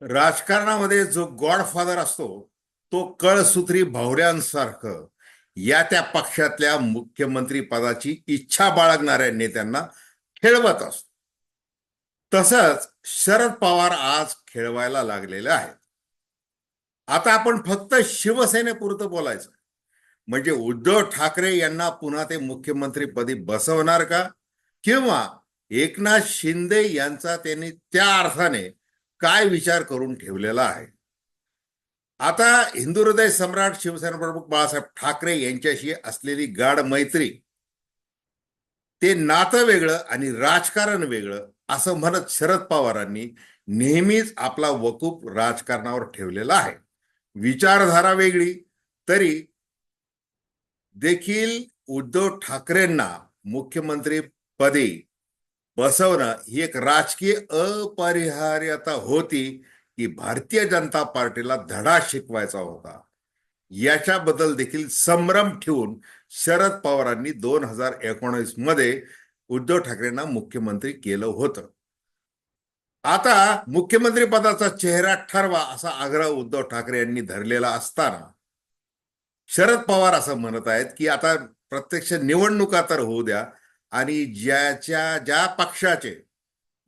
राजकारणामध्ये जो गॉडफादर असतो तो कळसूत्री भावऱ्यांसारखं या त्या पक्षातल्या मुख्यमंत्री पदाची इच्छा बाळगणाऱ्या नेत्यांना खेळवत असतो. तसंच शरद पवार आज खेळवायला लागलेले आहेत. आता आपण फक्त शिवसेनेपुरतं बोलायचं. म्हणजे उद्धव ठाकरे यांना पुन्हा ते मुख्यमंत्रीपदी बसवणार का? किंवा एकनाथ शिंदे यांचा त्यांनी त्या अर्थाने काय विचार करून ठेवलेला आहे? आता हिंदू हृदय सम्राट शिवसेना प्रमुख बाळासाहेब ठाकरे यांच्याशी असलेली गाढ मैत्री ते नातं वेगळं आणि राजकारण वेगळं असं म्हणत शरद पवारांनी नेहमीच आपला वकूप राजकारणावर ठेवलेला आहे. विचारधारा वेगळी तरी देखील उद्धव ठाकरेंना मुख्यमंत्री पदी बसवणं ही एक राजकीय अपरिहार्यता होती की भारतीय जनता पार्टीला धडा शिकवायचा होता. याच्याबद्दल देखील संभ्रम ठेवून शरद पवारांनी दोन हजार एकोणीसमध्ये उद्धव ठाकरेंना मुख्यमंत्री केलं होतं. आता मुख्यमंत्री पदाचा चेहरा ठरवा असा आग्रह उद्धव ठाकरे यांनी धरलेला असताना शरद पवार असं म्हणत आहेत की आता प्रत्यक्ष निवडणुका तर होऊ द्या आणि ज्याच्या ज्या पक्षाचे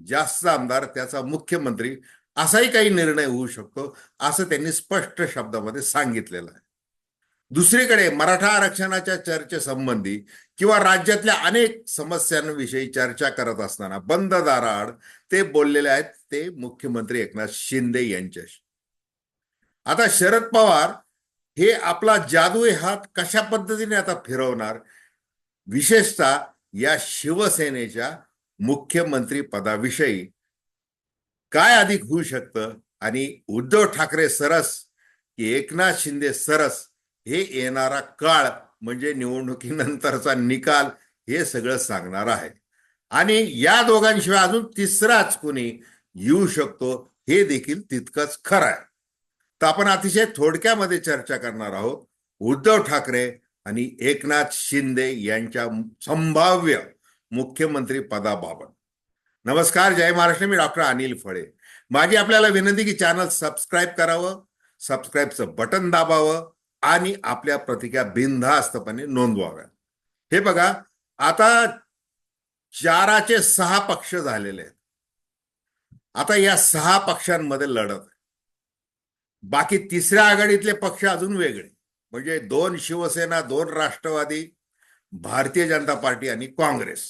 जास्त आमदार त्याचा मुख्यमंत्री असाही काही निर्णय होऊ शकतो असं त्यांनी स्पष्ट शब्दामध्ये सांगितलेलं आहे. दुसरीकडे मराठा आरक्षणाच्या चर्चेसंबंधी किंवा राज्यातल्या अनेक समस्यांविषयी चर्चा करत असताना बंद दाराआड ते बोललेले आहेत ते मुख्यमंत्री एकनाथ शिंदे यांच्याशी. आता शरद पवार हे आपला जादुई हात कशा पद्धतीने आता फिरवणार? विशेषतः या शिवसेनेच्या मुख्यमंत्री पदाविषयी काय अधिक होऊ शकतं? आणि उद्धव ठाकरे सरस की एकनाथ शिंदे सरस हे येणारा काळ म्हणजे निवडणुकीनंतरचा निकाल हे सगळं सांगणार आहे आणि या दोघांशिवाय अजून तिसराच कोणी येऊ शकतो हे देखील तितकंच खरं आहे. तर आपण अतिशय थोडक्यामध्ये चर्चा करणार आहोत. उद्धव ठाकरे आणि एकनाथ शिंदे यांच्या संभाव्य मुख्यमंत्री पदाबाबत. नमस्कार जय महाराष्ट्र. मी डॉक्टर अनिल फळे. माझी आपल्याला विनंती की चॅनल सबस्क्राईब करावं सबस्क्राईबचं बटन दाबावं आणि आपल्या प्रतिक्रिया बिनधास्तपणे नोंदवाव्या. हे बघा आता चाराचे सहा पक्ष झालेले आहेत. आता या सहा पक्षांमध्ये लढत आहे. बाकी तिसऱ्या आघाडीतले पक्ष अजून वेगळे. म्हणजे दोन शिवसेना दोन राष्ट्रवादी भारतीय जनता पार्टी आणि काँग्रेस.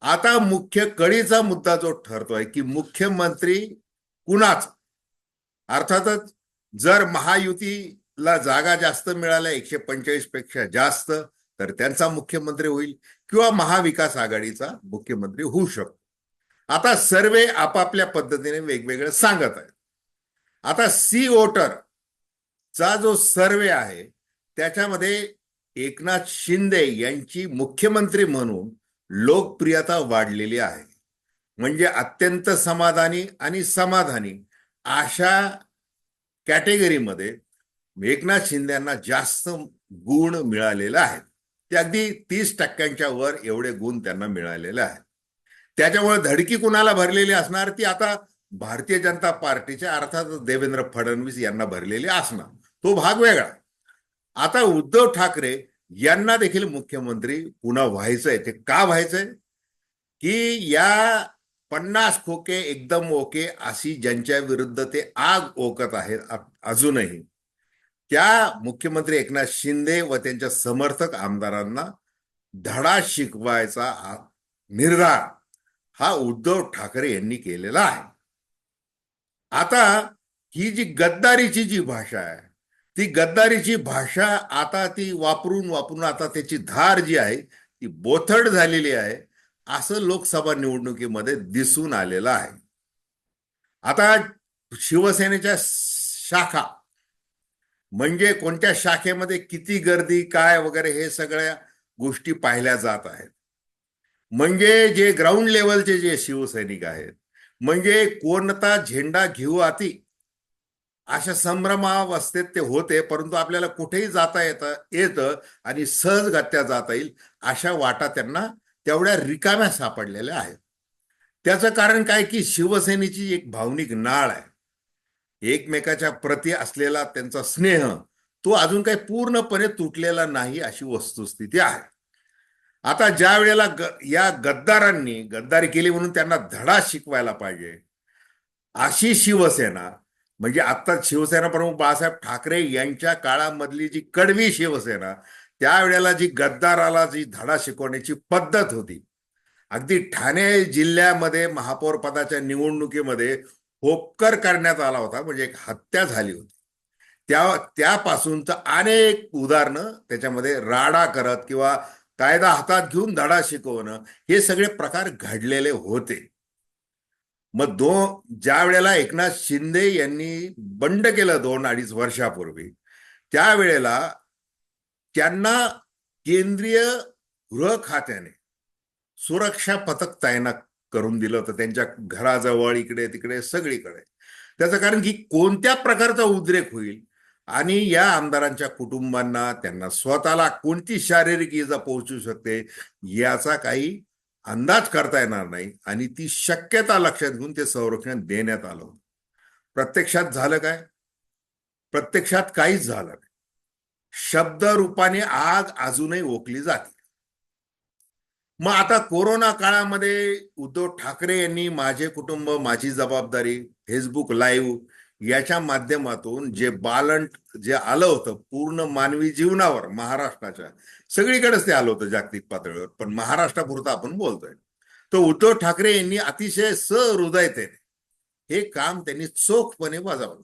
आता मुख्य कळीचा मुद्दा जो ठरतोय की मुख्यमंत्री कुणाच? अर्थातच जर महायुतीला जागा जास्त मिळाल्या एकशे पंचेचाळीसपेक्षा जास्त तर त्यांचा मुख्यमंत्री होईल किंवा महाविकास आघाडीचा मुख्यमंत्री होऊ शकतो. आता सर्वे आपापल्या पद्धतीने वेगवेगळं सांगत आहेत. आता सी वोटर चा जो सर्वे आहे त्याच्यामध्ये एकनाथ शिंदे यांची मुख्यमंत्री म्हणून लोकप्रियता वाढलेली आहे. म्हणजे अत्यंत समाधानी आणि समाधानी अशा कॅटेगरीमध्ये एकनाथ शिंदे यांना जास्त गुण मिळालेले आहेत ते अगदी तीस टक्क्यांच्या वर एवढे गुण त्यांना मिळालेले आहेत. त्याच्यामुळे धडकी कुणाला भरलेली असणार? ती आता भारतीय जनता पार्टीच्या अर्थात देवेंद्र फडणवीस यांना भरलेली असणार. तो भाग वेगळा. आता उद्धव ठाकरे यांना देखील मुख्यमंत्री पुन्हा व्हायचंय. ते का व्हायचंय? की या पन्नास खोके एकदम ओके अशी ज्यांच्या विरुद्ध ते आग ओकत आहेत अजूनही. त्या मुख्यमंत्री एकनाथ शिंदे व त्यांच्या समर्थक आमदारांना धडा शिकवायचा निर्धार हा उद्धव ठाकरे यांनी केलेला आहे. आता ही जी गद्दारीची जी भाषा आहे ती गद्दारीची भाषा आता ती वापरून वापरून आता त्याची धार जी आहे ती बोथड झालेली आहे असं लोकसभा निवडणुकीमध्ये दिसून आलेलं आहे. आता शिवसेनेच्या शाखा म्हणजे कोणत्या शाखेमध्ये किती गर्दी काय वगैरे हे सगळ्या गोष्टी पाहिल्या जात आहेत. म्हणजे जे ग्राउंड लेवलचे जे शिवसैनिक आहेत म्हणजे कोणता झेंडा घेऊ आती अशा संभ्रमावस्थेत ते होते परंतु आपल्याला कुठेही जाता येतं येतं आणि सहजगत्या जाता येईल अशा वाटा त्यांना तेवढ्या रिकाम्या सापडलेल्या आहेत. त्याचं कारण काय की शिवसेनेची एक भावनिक नाळ आहे. एकमेकाच्या प्रती असलेला त्यांचा स्नेह तो अजून काही पूर्णपणे तुटलेला नाही अशी वस्तुस्थिती आहे. आता ज्या वेळेला ग या गद्दारांनी गद्दारी केली म्हणून त्यांना धडा शिकवायला पाहिजे अशी शिवसेना म्हणजे आता शिवसेना प्रमुख बाळासाहेब ठाकरे यांच्या काळामधली जी कडवी शिवसेना त्यावेळेला जी गद्दाराला जी धडा शिकवण्याची पद्धत होती. अगदी ठाणे जिल्ह्यामध्ये महापौर पदाच्या निवडणुकीमध्ये होपकर करण्यात आला होता म्हणजे एक हत्या झाली होती. त्या त्यापासूनच अनेक उदाहरणं त्याच्यामध्ये राडा करत किंवा कायदा हातात घेऊन धडा शिकवणं हे सगळे प्रकार घडलेले होते. मग दोन ज्या वेळेला एकनाथ शिंदे यांनी बंड केलं दोन अडीच वर्षापूर्वी त्यावेळेला त्यांना केंद्रीय गृह खात्याने सुरक्षा पथक तैनात करून दिलं होतं. त्यांच्या घराजवळ इकडे तिकडे सगळीकडे. त्याचं कारण की कोणत्या प्रकारचा उद्रेक होईल? आणि या आमदारांच्या कुटुंबांना त्यांना स्वतःला कोणती शारीरिक इजा पोहोचू शकते? याचा काही अंदाज करता येणार नाही आणि ती शक्यता लक्षात घेऊन ते संरक्षण देण्यात आलं होतं. प्रत्यक्षात झालं काय? प्रत्यक्षात काहीच झालं नाही. शब्द रूपाने आग अजूनही ओकली जाते. मग आता कोरोना काळामध्ये उद्धव ठाकरे यांनी माझे कुटुंब माझी जबाबदारी फेसबुक लाईव्ह याच्या माध्यमातून जे बालंट जे आलं होतं पूर्ण मानवी जीवनावर महाराष्ट्राच्या सगळीकडेच ते आलं होतं जागतिक पातळीवर पण महाराष्ट्रापुरतं आपण बोलतोय. तर उद्धव ठाकरे यांनी अतिशय सहृदयतेने हे काम त्यांनी चोखपणे बजावलं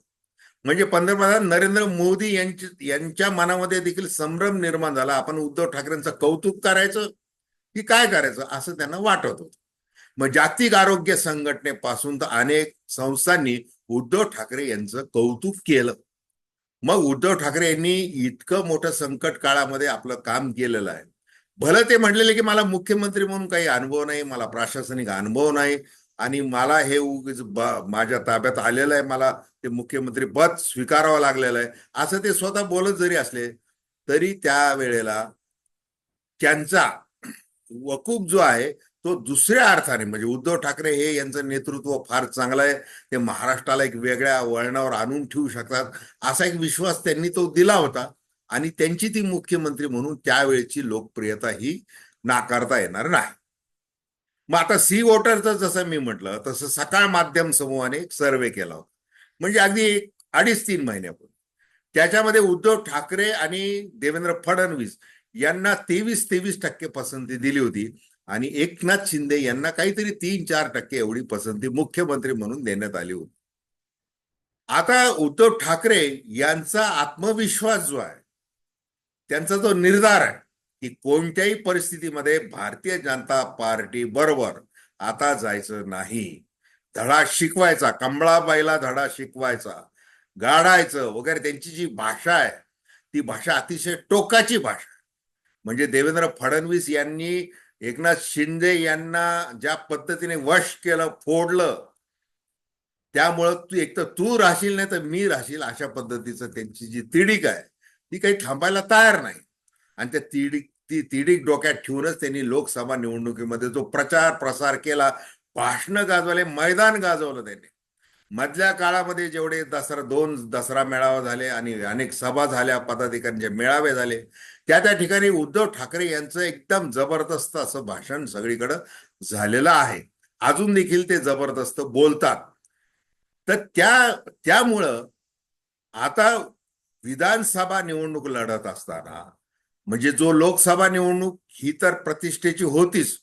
म्हणजे पंतप्रधान नरेंद्र मोदी यांची यांच्या मनामध्ये देखील संभ्रम निर्माण झाला. आपण उद्धव ठाकरेंचं कौतुक करायचं की काय करायचं असं त्यांना वाटत होतं. मग जागतिक आरोग्य संघटनेपासून तर अनेक संस्थांनी उद्धव ठाकरे यांचं कौतुक केलं. मग उद्धव ठाकरे यांनी इतकं मोठं संकट काळामध्ये आपलं काम केलेलं आहे. भलं ते म्हणलेले की मला मुख्यमंत्री म्हणून काही अनुभव नाही मला प्रशासनिक अनुभव नाही आणि मला हे माझ्या ताब्यात आलेलं आहे मला ते मुख्यमंत्री पद स्वीकारावं लागलेलं आहे. असं ते स्वतः बोलत जरी असले तरी त्या वेळेला त्यांचा वकूफ जो आहे तो दुसऱ्या अर्थाने म्हणजे उद्धव ठाकरे हे यांचं नेतृत्व फार चांगलं आहे. ते महाराष्ट्राला एक वेगळ्या वळणावर आणून ठेवू शकतात असा एक विश्वास त्यांनी तो दिला होता. आणि त्यांची ती मुख्यमंत्री म्हणून त्यावेळेची लोकप्रियता ही नाकारता येणार नाही. मग आता सी वोटरचं जसं मी म्हटलं तसं सकाळ माध्यम समूहाने एक सर्वे केला होता. म्हणजे अगदी एक अडीच तीन महिन्यापूर्वी. त्याच्यामध्ये उद्धव ठाकरे आणि देवेंद्र फडणवीस यांना तेवीस तेवीस टक्के पसंती दिली होती. आणि एकनाथ शिंदे यांना काहीतरी तीन चार टक्के एवढी पसंती मुख्यमंत्री म्हणून देण्यात आली होती. आता उद्धव ठाकरे यांचा आत्मविश्वास जो आहे त्यांचा जो निर्धार आहे की कोणत्याही परिस्थितीमध्ये भारतीय जनता पार्टी बरोबर आता जायचं नाही. धडा शिकवायचा कमळाबाईला धडा शिकवायचा गाडायचं वगैरे त्यांची जी भाषा आहे ती भाषा अतिशय टोकाची भाषा म्हणजे देवेंद्र फडणवीस यांनी एकनाथ शिंदे यांना ज्या पद्धतीने वश केलं फोडलं त्यामुळं तू एक तर तू राहशील नाही तर मी राहशील अशा पद्धतीचं त्यांची जी तिडीक आहे ती काही थांबायला तयार नाही. आणि त्या तिडीक ती तिडीक डोक्यात ठेवूनच त्यांनी लोकसभा निवडणुकीमध्ये जो प्रचार प्रसार केला भाषणं गाजवले मैदान गाजवलं त्यांनी. मधल्या काळामध्ये जेवढे दसरा दोन दसरा मेळावा झाले आणि अनेक सभा झाल्या पदाधिकाऱ्यांचे मेळावे झाले त्या त्या ठिकाणी उद्धव ठाकरे यांचं एकदम जबरदस्त असं भाषण सगळीकडं झालेलं आहे. अजून देखील ते जबरदस्त बोलतात. तर त्या त्यामुळं आता विधानसभा निवडणूक लढत असताना म्हणजे जो लोकसभा निवडणूक ही तर प्रतिष्ठेची होतीच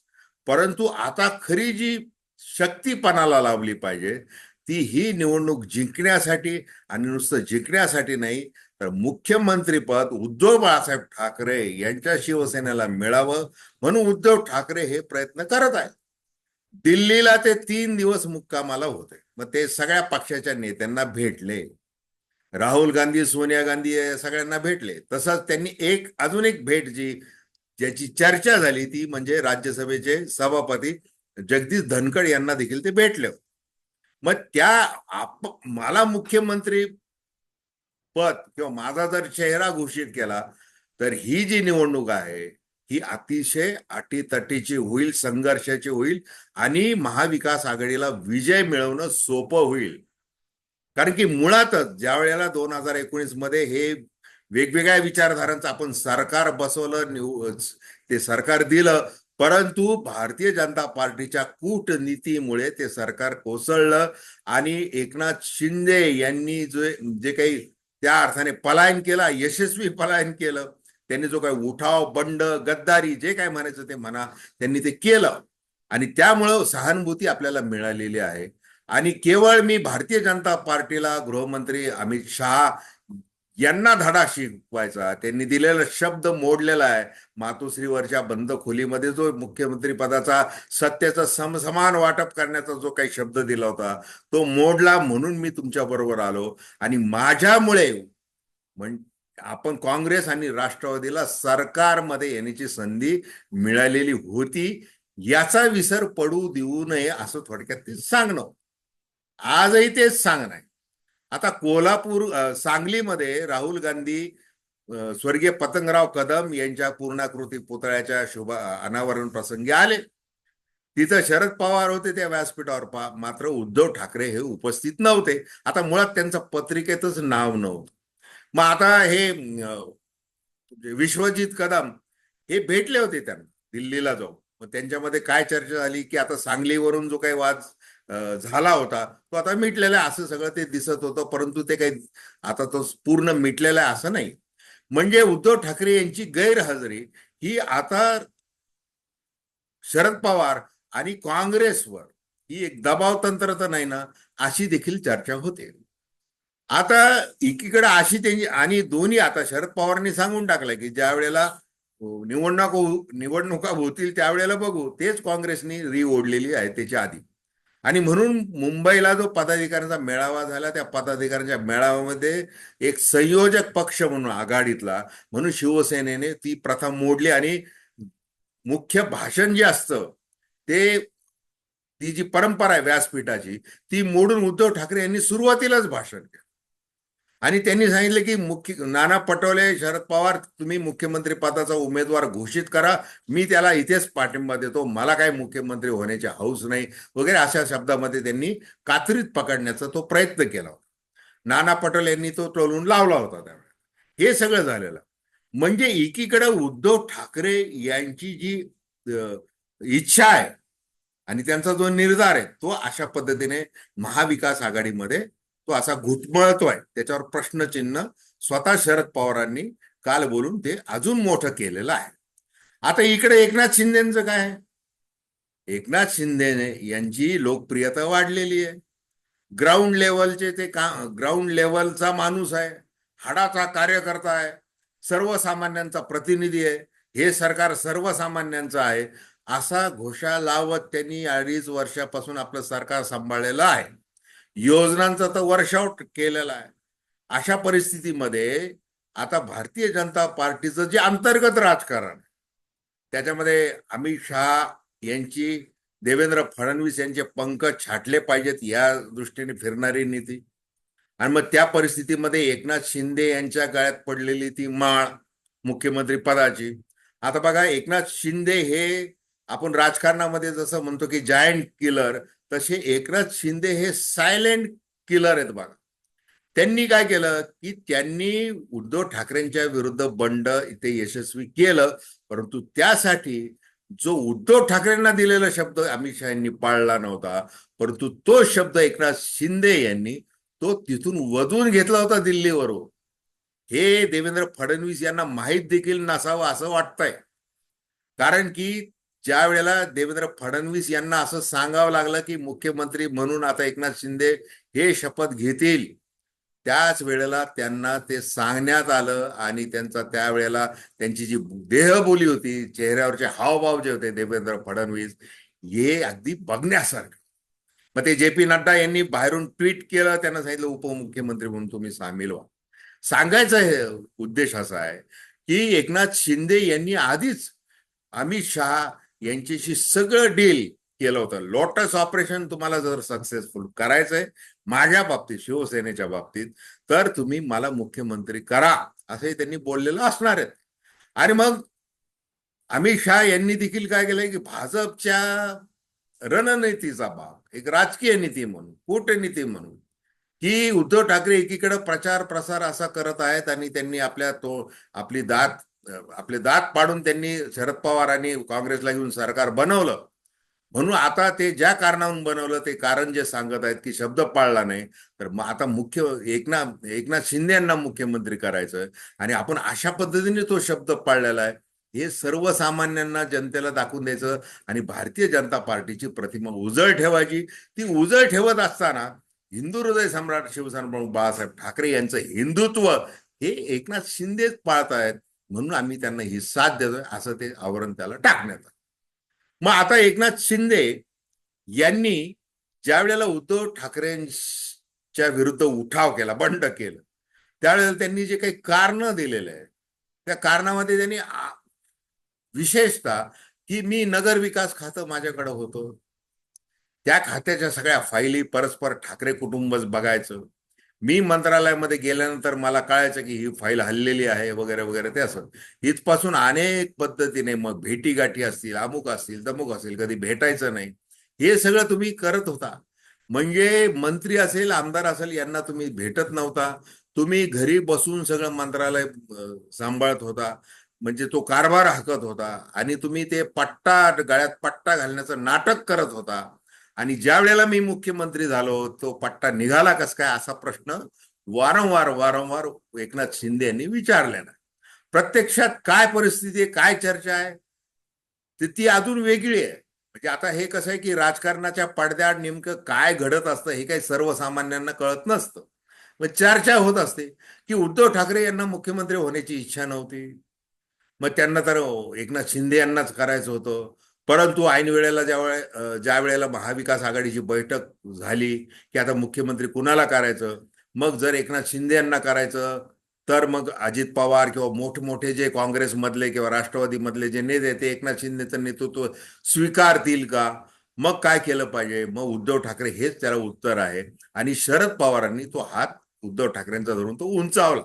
परंतु आता खरी जी शक्तीपणाला लावली पाहिजे ती ही निवडणूक जिंकण्यासाठी आणि नुसतं जिंकण्यासाठी नाही मुख्यमंत्रीपद उद्धव बाळासाहेब ठाकरे यांच्या शिवसेनेला मिळावं म्हणून उद्धव ठाकरे हे प्रयत्न करत आहेत. दिल्लीला ते तीन दिवस मुक्कामाला होते. मग ते सगळ्या पक्षाच्या नेत्यांना भेटले. राहुल गांधी सोनिया गांधी सगळ्यांना भेटले. तसंच त्यांनी एक अजून एक भेट जी ज्याची चर्चा झाली ती म्हणजे राज्यसभेचे सभापती जगदीश धनखड यांना देखील ते भेटले मग त्या आप मला मुख्यमंत्री पद किंवा माझा जर चेहरा घोषित केला तर ही जी निवडणूक आहे ही अतिशय अटीतटीची होईल संघर्षाची होईल आणि महाविकास आघाडीला विजय मिळवणं सोपं होईल. कारण की मुळातच ज्या वेळेला दोन हजार एकोणीसमध्ये हे वेगवेगळ्या विचारधारांचं आपण सरकार बसवलं निव- ते सरकार दिलं परंतु भारतीय जनता पार्टीच्या कूटनीतीमुळे ते सरकार कोसळलं आणि एकनाथ शिंदे यांनी जे जे काही त्या अर्थाने पलायन केला यशस्वी पलायन केलं. त्यांनी जो काय उठाव बंड गद्दारी जे काय म्हणायचं ते म्हणा त्यांनी ते केलं. आणि त्यामुळं सहानुभूती आपल्याला मिळालेली आहे. आणि केवळ मी भारतीय जनता पार्टीला गृहमंत्री अमित शहा यांना धडा शिकवायचा. त्यांनी दिलेला शब्द मोडलेला आहे. मातोश्रीवरच्या बंद खोलीमध्ये जो मुख्यमंत्री पदाचा सत्याचं समसमान वाटप करण्याचा जो काही शब्द दिला होता तो मोडला म्हणून मी तुमच्या बरोबर आलो. आणि माझ्यामुळे म्हण आपण काँग्रेस आणि राष्ट्रवादीला सरकारमध्ये येण्याची संधी मिळालेली होती. याचा विसर पडू देऊ नये असं थोडक्यात ते सांगणं आजही तेच सांगणं आहे. आता कोल्हापूर सांगलीमध्ये राहुल गांधी स्वर्गीय पतंगराव कदम यांच्या पूर्णाकृती पुतळ्याच्या शुभ अनावरण प्रसंगी आले. तिथं शरद पवार होते त्या व्यासपीठावर पा मात्र उद्धव ठाकरे हे उपस्थित नव्हते. आता मुळात त्यांचं पत्रिकेतच नाव नव्हतं. मग आता हे विश्वजित कदम हे भेटले होते त्यांना दिल्लीला जाऊन. मग त्यांच्यामध्ये काय चर्चा झाली की आता सांगलीवरून जो काही वाद झाला होता. तो आता मिटलेला आहे असं सगळं ते दिसत होतं परंतु ते काही आता तो पूर्ण मिटलेला आहे असं नाही. म्हणजे उद्धव ठाकरे यांची गैरहजेरी ही आता शरद पवार आणि काँग्रेसवर ही एक दबाव तंत्र तर नाही ना अशी देखील चर्चा होते. आता एकीकडे अशी त्यांची आणि दोन्ही आता शरद पवारांनी सांगून टाकलं की ज्या वेळेला निवडणूक निवडणुका होतील त्यावेळेला बघू तेच काँग्रेसनी री ओढलेली आहे त्याच्या आधी. आणि म्हणून मुंबईला जो पदाधिकाऱ्यांचा मेळावा झाला त्या पदाधिकाऱ्यांच्या मेळाव्यामध्ये एक संयोजक पक्ष म्हणून आघाडीतला म्हणून शिवसेनेने ती प्रथा मोडली आणि मुख्य भाषण जे असतं ते ती जी परंपरा आहे व्यासपीठाची ती मोडून उद्धव ठाकरे यांनी सुरुवातीलाच भाषण केलं. आणि त्यांनी सांगितलं की मुख्य नाना पटोले शरद पवार तुम्ही मुख्यमंत्री पदाचा उमेदवार घोषित करा. मी त्याला इथेच पाठिंबा देतो. मला काय मुख्यमंत्री होण्याची हौस नाही. वगैरे अशा शब्दामध्ये त्यांनी कात्रीत पकडण्याचा तो प्रयत्न केला होता. नाना पटोले यांनी तो टोलून लावला होता त्यावेळेला. हे सगळं झालेलं. म्हणजे एकीकडे उद्धव ठाकरे यांची जी इच्छा आहे आणि त्यांचा जो निर्धार आहे तो अशा पद्धतीने महाविकास आघाडीमध्ये तो असा घुटमळतोय. त्याच्यावर प्रश्नचिन्ह स्वतः शरद पवारांनी काल बोलून ते अजून मोठं केलेलं आहे. आता इकडे एकनाथ शिंदेचं काय? एकनाथ शिंदेने यांची लोकप्रियता वाढलेली आहे. ग्राउंड लेवलचे ते का ग्राउंड लेवलचा माणूस आहे. हाडाचा कार्यकर्ता आहे. सर्वसामान्यांचा प्रतिनिधी आहे. हे सरकार सर्वसामान्यांचं आहे. असा घोषा लावत त्यांनी अडीच वर्षापासून आपलं सरकार सांभाळलेलं आहे. योजनांचा तर वर्कआउट केलेला आहे. अशा परिस्थितीमध्ये आता भारतीय जनता पार्टीचं जे अंतर्गत राजकारण त्याच्यामध्ये अमित शहा यांची देवेंद्र फडणवीस यांचे पंख छाटले पाहिजेत या दृष्टीने फिरणारी नीती. आणि मग त्या परिस्थितीमध्ये एकनाथ शिंदे यांच्या गळ्यात पडलेली ती माळ मुख्यमंत्री पदाची आता बघा एकनाथ शिंदे हे आपण राजकारणामध्ये जसं म्हणतो की जायंट किलर तसे एकनाथ शिंदे हे सायलेंट किलर आहेत बघा. त्यांनी काय केलं की त्यांनी उद्धव ठाकरेंच्या विरुद्ध बंड इथे यशस्वी केलं परंतु त्यासाठी जो उद्धव ठाकरेंना दिलेला शब्द अमित शहा यांनी पाळला नव्हता परंतु तो शब्द एकनाथ शिंदे यांनी तो तिथून वधून घेतला होता दिल्लीवरून. हे देवेंद्र फडणवीस यांना माहीत देखील नसावं असं वाटतंय. कारण की ज्या वेळेला देवेंद्र फडणवीस यांना असं सांगावं लागलं की मुख्यमंत्री म्हणून आता एकनाथ शिंदे हे शपथ घेतील त्याच वेळेला त्यांना ते सांगण्यात आलं आणि त्यांचा त्यावेळेला त्यांची जी देहबोली होती चेहऱ्यावरचे हावभाव जे होते देवेंद्र फडणवीस हे अगदी बघण्यासारखं. मग ते जे पी नड्डा यांनी बाहेरून ट्विट केलं त्यांना सांगितलं उपमुख्यमंत्री म्हणून तुम्ही सामील व्हा. सांगायचा हे उद्देश असा आहे की एकनाथ शिंदे यांनी आधीच अमित शहा यांच्याशी सगळं डील केलं होतं. लोटस ऑपरेशन तुम्हाला जर सक्सेसफुल करायचंय माझ्या बाबतीत शिवसेनेच्या बाबतीत तर तुम्ही मला मुख्यमंत्री करा असंही त्यांनी बोललेलं असणार आहेत आणि मग अमित शहा यांनी देखील काय केलंय की भाजपच्या रणनीतीचा भाग एक राजकीय नीती म्हणून कूटनीती म्हणून की उद्धव ठाकरे एकीकडे प्रचार प्रसार असा करत आहेत आणि त्यांनी आपल्या तो आपली दात आपले दात पाडून त्यांनी शरद पवारांनी काँग्रेसला घेऊन सरकार बनवलं. म्हणून आता ते ज्या कारणावरून बनवलं ते कारण जे सांगत आहेत की शब्द पाळला नाही. तर मग आता मुख्य एकनाथ एकनाथ शिंदे यांना मुख्यमंत्री करायचं आणि आपण अशा पद्धतीने तो शब्द पाळलेला आहे. हे सर्वसामान्यांना जनतेला दाखवून द्यायचं आणि भारतीय जनता पार्टीची प्रतिमा उजळ ठेवायची. ती उजळ ठेवत असताना हिंदू हृदय सम्राट शिवसेना प्रमुख बाळासाहेब ठाकरे यांचं हिंदुत्व हे एकनाथ शिंदेच पाळत आहेत म्हणून आम्ही त्यांना ही साथ देतोय असं ते आवरण त्याला टाकण्यात आलं. मग आता एकनाथ शिंदे यांनी ज्या वेळेला उद्धव ठाकरेंच्या विरुद्ध उठाव केला बंड केलं त्यावेळेला त्यांनी जे काही कारण दिलेले आहे त्या कारणामध्ये त्यांनी विशेषतः की मी नगर विकास खातं माझ्याकडे होतं त्या खात्याच्या सगळ्या फाईली परस्पर ठाकरे कुटुंबच बघायचं मी मंत्रालयामध्ये गेल्यानंतर मला कळायचं की ही फाईल हल्लेली आहे वगैरे वगैरे ते असं. इथपासून अनेक पद्धतीने मग भेटीगाठी असतील अमुक असतील तमुक असतील कधी भेटायचं नाही. हे सगळं तुम्ही करत होता. म्हणजे मंत्री असेल आमदार असेल यांना तुम्ही भेटत नव्हता. तुम्ही घरी बसून सगळं मंत्रालय सांभाळत होता. म्हणजे तो कारभार हाकत होता. आणि तुम्ही ते पट्टा गळ्यात पट्टा घालण्याचं नाटक करत होता. आणि ज्या वेळेला मी मुख्यमंत्री झालो तो पट्टा निघाला कस काय? असा प्रश्न वारंवार वारंवार एकनाथ शिंदे यांनी विचारलेला प्रत्यक्षात काय परिस्थिती आहे? काय चर्चा आहे? तर ती अजून वेगळी आहे. म्हणजे आता हे कसं आहे की राजकारणाच्या पडद्याआड नेमकं काय घडत असतं हे काही सर्वसामान्यांना कळत नसतं. मग चर्चा होत असते की उद्धव ठाकरे यांना मुख्यमंत्री होण्याची इच्छा नव्हती. मग त्यांना तर एकनाथ शिंदे यांनाच करायचं होतं. परंतु ऐन वेळेला ज्या वेळे ज्या वेळेला महाविकास आघाडीची बैठक झाली की आता मुख्यमंत्री कुणाला करायचं? मग जर एकनाथ शिंदे यांना करायचं तर मग अजित पवार किंवा मोठमोठे जे काँग्रेसमधले किंवा राष्ट्रवादीमधले जे नेते ते एकनाथ शिंदेचं नेतृत्व स्वीकारतील का? मग काय केलं पाहिजे? मग उद्धव ठाकरे हेच त्याला उत्तर आहे. आणि शरद पवारांनी तो हात उद्धव ठाकरेंचा धरून तो उंचावला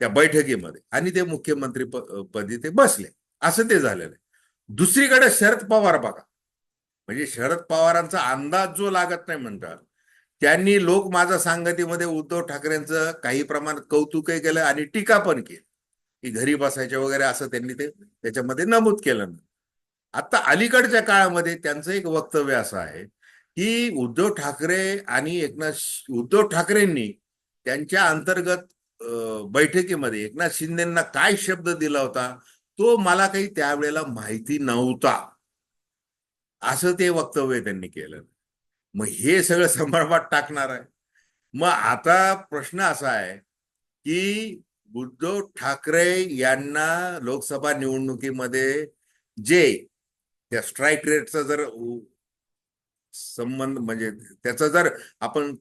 त्या बैठकीमध्ये. आणि ते मुख्यमंत्री पदी ते बसले. असं ते झालेलं आहे. दुसरीकडे शरद पवार बघा. म्हणजे शरद पवारांचा अंदाज जो लागत नाही म्हणतात त्यांनी लोक माझा सांगतीमध्ये उद्धव ठाकरेंचं काही प्रमाणात कौतुकही केलं आणि टीका पण केली. की घरी बसायचे वगैरे असं त्यांनी ते त्याच्यामध्ये नमूद केलं. आता अलीकडच्या काळामध्ये त्यांचं एक वक्तव्य असं आहे की उद्धव ठाकरे आणि एकनाथ उद्धव ठाकरेंनी त्यांच्या अंतर्गत बैठकीमध्ये एकनाथ शिंदेना काय शब्द दिला होता? तो मला काही त्यावेळेला माहिती नव्हता. असं ते वक्तव्य त्यांनी केलं. मग हे सगळं संभ्रमात टाकणार आहे. मग आता प्रश्न असा आहे की उद्धव ठाकरे यांना लोकसभा निवडणुकीमध्ये जे त्या स्ट्राईक रेटचा जर संबंध म्हणजे त्याचं जर आपण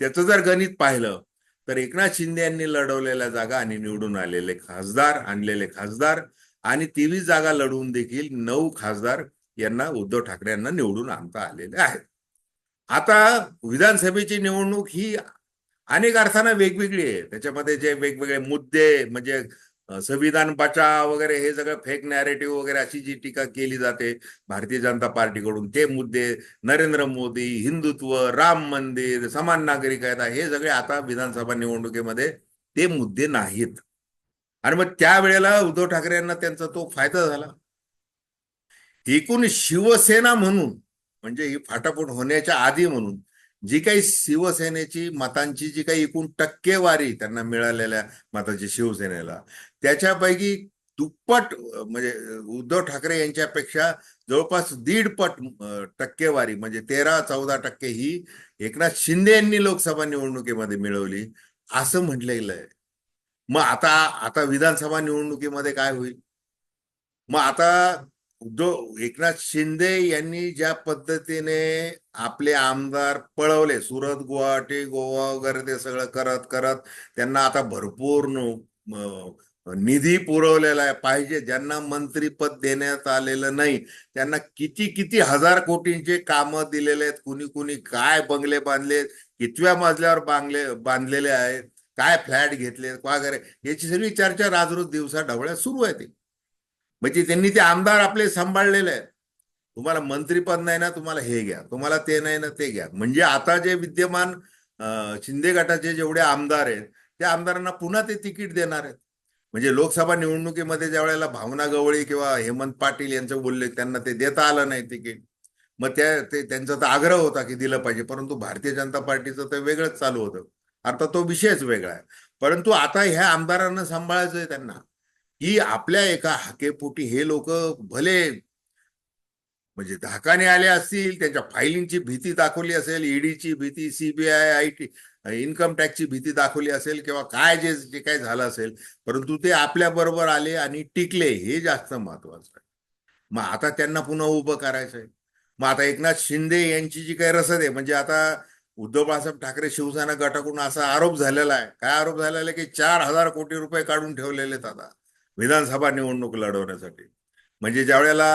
त्याचं जर गणित पाहिलं तर एकनाथ शिंदे यांनी लढवलेल्या जागा आणि निवडून आलेले खासदार आणलेले खासदार आणि तेवीस जागा लढवून देखील नऊ खासदार यांना उद्धव ठाकरे यांना निवडून आणता आलेले आहेत. आता विधानसभेची निवडणूक ही अनेक अर्थानं वेगवेगळी आहे. त्याच्यामध्ये जे वेगवेगळे मुद्दे म्हणजे संविधान बचाव वगैरे हे सगळं फेक नॅरेटिव्ह वगैरे अशी जी टीका केली जाते भारतीय जनता पार्टीकडून ते मुद्दे नरेंद्र मोदी हिंदुत्व राम मंदिर समान नागरिक कायदा हे सगळे आता विधानसभा निवडणुकीमध्ये ते मुद्दे नाहीत. आणि मग त्यावेळेला उद्धव ठाकरे यांना त्यांचा तो फायदा झाला. एकूण शिवसेना म्हणून म्हणजे ही फाटाफूट होण्याच्या आधी म्हणून जी काही शिवसेनेची मतांची जी काही एकूण टक्केवारी त्यांना मिळालेल्या मताची शिवसेनेला त्याच्यापैकी दुप्पट म्हणजे उद्धव ठाकरे यांच्यापेक्षा जवळपास दीडपट टक्केवारी म्हणजे तेरा चौदा टक्के ही एकनाथ शिंदे यांनी लोकसभा निवडणुकीमध्ये मिळवली असं म्हटलेलं आहे. मग आता आता विधानसभा निवडणुकीमध्ये काय होईल? मग आता उद्धव एकनाथ शिंदे यांनी ज्या पद्धतीने आपले आमदार पळवले सुरत गुवाहाटी गोवा वगैरे ते सगळं करत करत त्यांना आता भरपूर निधी पुरवलेला आहे. पाहिजे ज्यांना मंत्रीपद देण्यात आलेलं नाही त्यांना किती किती हजार कोटींचे कामं दिलेले आहेत. कुणी कुणी काय बंगले बांधले कितव्या मजल्यावर बांगले बांधलेले आहेत काय फ्लॅट घेतले वगैरे. याची सगळी चर्चा राजरोज दिवसा ढवळ्या सुरू आहे ती. म्हणजे त्यांनी ते आमदार आपले सांभाळलेले आहेत. तुम्हाला मंत्रीपद नाही ना तुम्हाला हे घ्या. तुम्हाला ते नाही ना ते घ्या. म्हणजे आता जे विद्यमान शिंदे गटाचे जेवढे आमदार आहेत त्या आमदारांना पुन्हा ते तिकीट देणार आहेत. म्हणजे लोकसभा निवडणुकीमध्ये ज्या वेळेला भावना गवळी किंवा हेमंत पाटील यांचं बोलले त्यांना ते देता आलं नाही तिकीट. मग त्या ते त्यांचा तर आग्रह होता की दिलं पाहिजे परंतु भारतीय जनता पार्टीचं तर वेगळंच चालू होतं. अर्थात तो विषयच वेगळा आहे. परंतु आता ह्या आमदारांना सांभाळायचं आहे त्यांना. की आपल्या एका हाकेपोटी हे लोक भले म्हणजे धाकाने आले असतील त्यांच्या फायलिंगची भीती दाखवली असेल ईडीची भीती सीबीआय आय टी इन्कम टॅक्सची भीती दाखवली असेल किंवा काय जे जे काय झालं असेल परंतु ते आपल्या बरोबर आले आणि टिकले हे जास्त महत्वाचं आहे. मग आता त्यांना पुन्हा उभं करायचं आहे. मग आता एकनाथ शिंदे यांची जी काही रसद आहे म्हणजे आता उद्धव बाळासाहेब ठाकरे शिवसेना गटाकडून असा आरोप झालेला आहे. काय आरोप झालेला आहे की चार हजार कोटी रुपये काढून ठेवलेले आहेत आता विधानसभा निवडणूक लढवण्यासाठी. म्हणजे ज्या वेळेला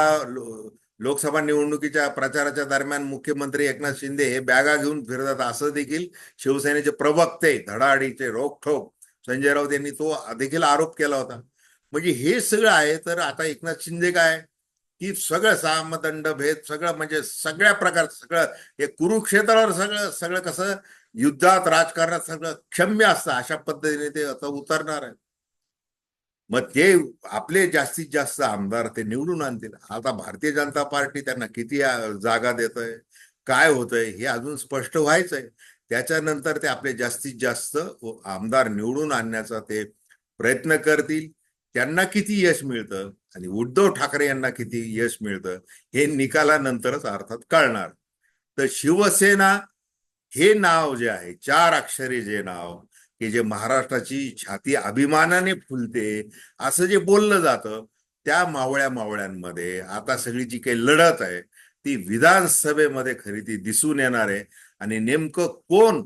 लोकसभा निवडणुकीच्या प्रचाराच्या दरम्यान मुख्यमंत्री एकनाथ शिंदे हे बॅगा घेऊन फिरतात. असं देखील शिवसेनेचे प्रवक्ते धडाडीचे रोखोक संजय राऊत यांनी तो देखील आरोप केला होता. म्हणजे हे सगळं आहे तर आता एकनाथ शिंदे काय? की सगळं सामदंड भेद सगळं म्हणजे सगळ्या प्रकार सगळं हे कुरुक्षेत्रावर सगळं सगळं कसं युद्धात राजकारणात सगळं क्षम्य असतं अशा पद्धतीने ते आता उतरणार आहे मग ते आपले जास्तीत जास्त आमदार ते निवडून आणतील. आता भारतीय जनता पार्टी त्यांना किती जागा देत आहे काय होतंय हे अजून स्पष्ट व्हायचंय. त्याच्यानंतर ते आपले जास्तीत जास्त आमदार निवडून आणण्याचा ते प्रयत्न करतील. त्यांना किती यश मिळतं आणि उद्धव ठाकरे यांना किती यश मिळतं हे निकालानंतरच अर्थात कळणार. तर शिवसेना हे नाव जे आहे चार अक्षरी जे नाव की जे महाराष्ट्राची छाती अभिमानाने फुलते असं जे बोललं जातं त्या मावळ्या मावळ्यांमध्ये आता सगळी जी काही लढत आहे ती विधानसभेमध्ये खरी ती दिसून येणार आहे. आणि नेमकं कोण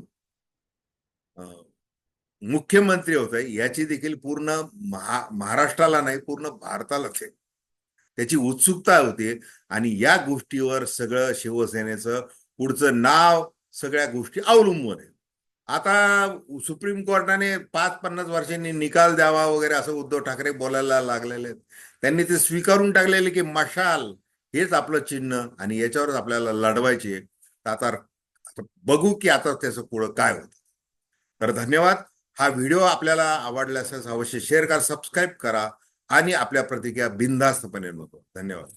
अं, मुख्यमंत्री होत आहे याची देखील पूर्ण महा महाराष्ट्राला नाही पूर्ण भारतालाच आहे. त्याची उत्सुकता होती. आणि या गोष्टीवर सगळं शिवसेनेचं पुढचं नाव सगळ्या गोष्टी अवलंबून आहे. आता सुप्रीम कोर्टाने पाच पन्नास वर्षांनी निकाल द्यावा वगैरे असं उद्धव ठाकरे बोलायला लागलेले आहेत. त्यांनी ते स्वीकारून टाकलेले की मशाल हेच आपलं चिन्ह आणि याच्यावरच आपल्याला लढवायचे तर आता बघू की आता त्याचं पुढं काय होतं. तर धन्यवाद. हा व्हिडिओ आपल्याला आवडला असल्यास अवश्य शेअर करा सबस्क्राईब करा आणि आपल्या प्रतिक्रिया बिनधास्तपणे नको धन्यवाद.